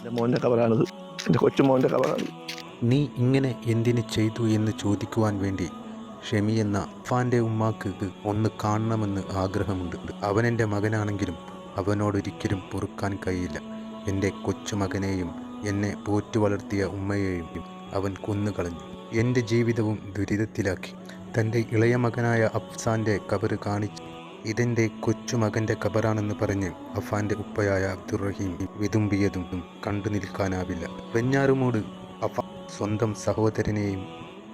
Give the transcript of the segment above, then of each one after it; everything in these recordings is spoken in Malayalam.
എന്റെ മോന്റെ കവറാണിത്. എന്റെ കൊച്ചുമോന്റെ കവറാണ്. നീ ഇങ്ങനെ എന്തിന് ചെയ്തു എന്ന് ചോദിക്കുവാൻ വേണ്ടി ഷെമി എന്ന അഫാന്റെ ഉമ്മാക്ക് ഒന്ന് കാണണമെന്ന് ആഗ്രഹമുണ്ട്. അവനെന്റെ മകനാണെങ്കിലും അവനോടൊരിക്കലും പൊറുക്കാൻ കഴിയില്ല. എന്റെ കൊച്ചുമകനെയും എന്നെ പോറ്റു വളർത്തിയ ഉമ്മയെയും അവൻ കൊന്നുകളഞ്ഞു. എന്റെ ജീവിതവും ദുരിതത്തിലാക്കി. തന്റെ ഇളയ മകനായ അഫ്സാന്റെ കബറ് കാണിച്ച് ഇതെന്റെ കൊച്ചുമകന്റെ ഖബറാണെന്ന് പറഞ്ഞ് അഫാന്റെ ഉപ്പയായ അബ്ദുറഹീം വിതുമ്പിയതും കണ്ടു നിൽക്കാനാവില്ല. വെഞ്ഞാറുമോട് അഫ സ്വന്തം സഹോദരനെയും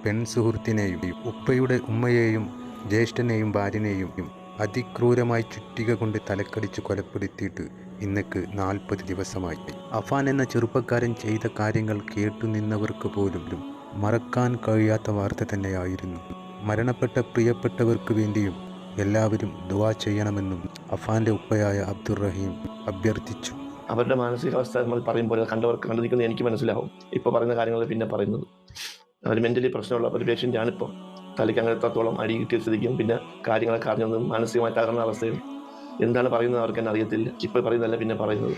പെൺ സുഹൃത്തിനെയും ഉപ്പയുടെ ഉമ്മയെയും ജ്യേഷ്ഠനെയും ഭാര്യനെയും അതിക്രൂരമായി ചുറ്റിക കൊണ്ട് തലക്കടിച്ച് കൊലപ്പെടുത്തിയിട്ട് ഇന്നക്ക് നാൽപ്പത് ദിവസമായി. അഫാൻ എന്ന ചെറുപ്പക്കാരൻ ചെയ്ത കാര്യങ്ങൾ കേട്ടുനിന്നവർക്ക് പോലും മറക്കാൻ കഴിയാത്ത വാർത്ത തന്നെയായിരുന്നു. മരണപ്പെട്ട പ്രിയപ്പെട്ടവർക്ക് വേണ്ടിയും എല്ലാവരും ദുവാ ചെയ്യണമെന്നും അഫാന്റെ ഉപ്പയായ അബ്ദുറഹീം അഭ്യർത്ഥിച്ചു. അവരുടെ മാനസികാവസ്ഥ നമ്മൾ പറയുമ്പോൾ കണ്ടവർ കണ്ടവർക്ക് കണ്ടു എനിക്ക് മനസ്സിലാവും. ഇപ്പോൾ പറയുന്ന കാര്യങ്ങൾ പിന്നെ പറയുന്നത്. അവർ മെന്റലി പ്രശ്നമുള്ള ഒരു പേഷ്യന്റാണ് ഇപ്പോൾ തലയ്ക്ക് അങ്ങനത്തോളം അടി കിട്ടിയ സ്ഥിതിക്കും പിന്നെ കാര്യങ്ങളൊക്കെ അറിഞ്ഞതും മാനസികമായി തകർന്ന അവസ്ഥയും എന്താണ് പറയുന്നത് അവർക്ക് തന്നെ അറിയത്തില്ല. ഇപ്പോൾ പറയുന്നതല്ല പിന്നെ പറയുന്നത്.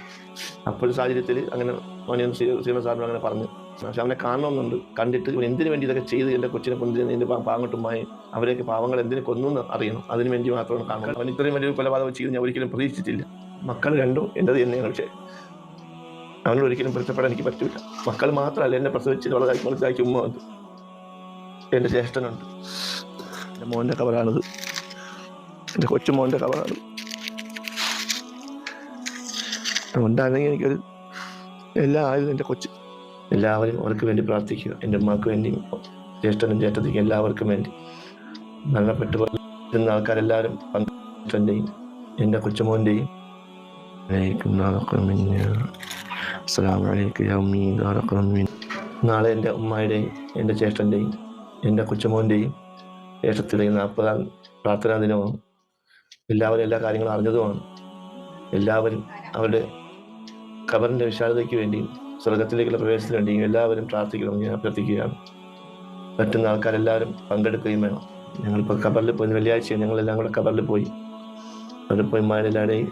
അപ്പോൾ സാഹചര്യത്തിൽ അങ്ങനെ മോനിയൻ ശ്രീമ സാറിനോട് അങ്ങനെ പറഞ്ഞു. പക്ഷെ അവനെ കാണണമെന്നുണ്ട്. കണ്ടിട്ട് ഇവൻ എന്തിനു വേണ്ടി ഇതൊക്കെ ചെയ്ത് എന്റെ കൊച്ചിനെ കൊന്നിരുന്ന എന്റെ പാങ്ങട്ടുമായി അവരെയൊക്കെ പാവങ്ങൾ എന്തിനു കൊന്നു അറിയണം. അതിന് വേണ്ടി മാത്രമാണ് കാണുന്നത്. അവൻ ഇത്രയും വലിയൊരു കൊലപാതകം ചെയ്ത് ഞാൻ ഒരിക്കലും പ്രതീക്ഷിച്ചില്ല മക്കൾ കണ്ടു എന്റെത് തന്നെയാണ്. പക്ഷേ അവനോട് ഒരിക്കലും പൊരുത്തപ്പെടാൻ എനിക്ക് പറ്റില്ല മക്കൾ മാത്രമല്ല എന്നെ പ്രസവിച്ച് വളരെ വളർത്താക്കി ഉമ്മ വന്നു. എന്റെ ജ്യേഷ്ഠനുണ്ട്. എന്റെ മോന്റെ കവറാണിത്. എന്റെ കൊച്ചുമോന്റെ കവറാണ്. ഉണ്ടായിരുന്നെങ്കിൽ എനിക്കൊരു എല്ലാ ആയിരുന്നു എന്റെ കൊച്ച് എല്ലാവരും അവർക്ക് വേണ്ടി പ്രാർത്ഥിക്കുക. എന്റെ ഉമ്മക്ക് വേണ്ടി ജ്യേഷ്ഠനും ജ്യേഷ്ഠത്തിക്കും എല്ലാവർക്കും വേണ്ടി. മരണപ്പെട്ടു പോയിരുന്ന ആൾക്കാരെല്ലാവരും പന്ത്രണ്ടെയും എന്റെ കൊച്ചുമോന്റെയും. നാളെ എന്റെ ഉമ്മയുടെയും എന്റെ ജ്യേഷ്ഠന്റെയും എന്റെ കൊച്ചുമോന്റെയും ജ്യേഷ്ഠത്തിന്റെയും നാൽപ്പതാം പ്രാർത്ഥനാ ദിനമാണ് എല്ലാവരും എല്ലാ കാര്യങ്ങളും അറിഞ്ഞതുമാണ്. എല്ലാവരും അവരുടെ ഖബറിന്റെ വിശാലതയ്ക്ക് വേണ്ടിയും സ്വർഗത്തിലേക്കുള്ള പ്രവേശനത്തിന് വേണ്ടി എല്ലാവരും പ്രാർത്ഥിക്കണം ഞാൻ അഭ്യർത്ഥിക്കുകയാണ്. പറ്റുന്ന ആൾക്കാരെല്ലാവരും പങ്കെടുക്കുകയും വേണം. ഞങ്ങളിപ്പോൾ ഖബറിൽ പോയി വെള്ളിയാഴ്ച ഞങ്ങളെല്ലാം കൂടെ ഖബറിൽ പോയി. അവിടെ പോയി മാരെല്ലാവരെയും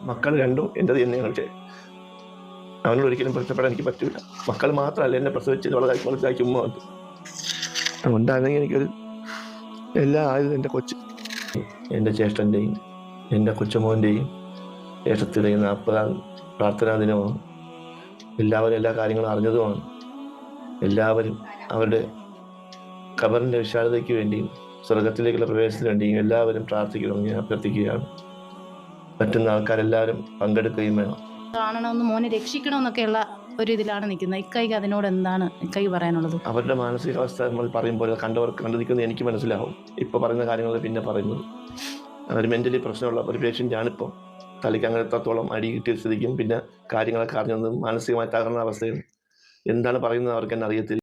മക്കൾ രണ്ടും എന്റെ തന്നെയാണ് അവനോട് ഒരിക്കലും പൊരുത്തപ്പെടാൻ എനിക്ക് പറ്റില്ല മക്കൾ മാത്രമല്ല എന്നെ പ്രസവിച്ച് വളരെ വളർത്താക്കി ഉമ്മ വന്നു. അതുകൊണ്ടാണെങ്കിൽ എനിക്കൊരു എല്ലാ ആയുധം എന്റെ കൊച്ച് എന്റെ ജ്യേഷ്ഠന്റെയും എന്റെ കൊച്ചുമോന്റെയും ജ്യേഷ്ഠത്തിന്റെയും നാൽപ്പതാം പ്രാർത്ഥനാ ദിനമാണ്. എല്ലാവരും എല്ലാ കാര്യങ്ങളും അറിഞ്ഞതുമാണ്. എല്ലാവരും അവരുടെ ഖബറിന്റെ വിശാലതയ്ക്ക് വേണ്ടിയും സ്വർഗത്തിലേക്കുള്ള പ്രവേശനത്തിന് വേണ്ടിയും എല്ലാവരും പ്രാർത്ഥിക്കണം ഞാൻ അഭ്യർത്ഥിക്കുകയാണ്. പറ്റുന്ന ആൾക്കാരെല്ലാവരും പങ്കെടുക്കുകയും വേണം. കാണണമെന്ന് മോനെ രക്ഷിക്കണമെന്നൊക്കെയുള്ള ഒരു ഇതിലാണ് നിൽക്കുന്നത്. ഇക്കൈക്ക് അതിനോട് എന്താണ് ഇക്കൈ പറയാനുള്ളത്? അവരുടെ മാനസികാവസ്ഥ നമ്മൾ പറയുമ്പോൾ കണ്ടവർ കണ്ടവർക്ക് കണ്ടു എനിക്ക് മനസ്സിലാവും. ഇപ്പോൾ പറയുന്ന കാര്യങ്ങൾ പിന്നെ പറയുന്നത് അവർ മെന്റലി പ്രശ്നമുള്ള ഒരു പേഷ്യന്റാണ് തലയ്ക്ക് അങ്ങനത്തോളം അടി കിട്ടിയ സ്ഥിതിക്കും പിന്നെ കാര്യങ്ങളൊക്കെ അറിഞ്ഞതും മാനസികമായി തകർന്ന അവസ്ഥയും എന്താണ് പറയുന്നത് അവർക്ക് തന്നെ അറിയത്തില്ല.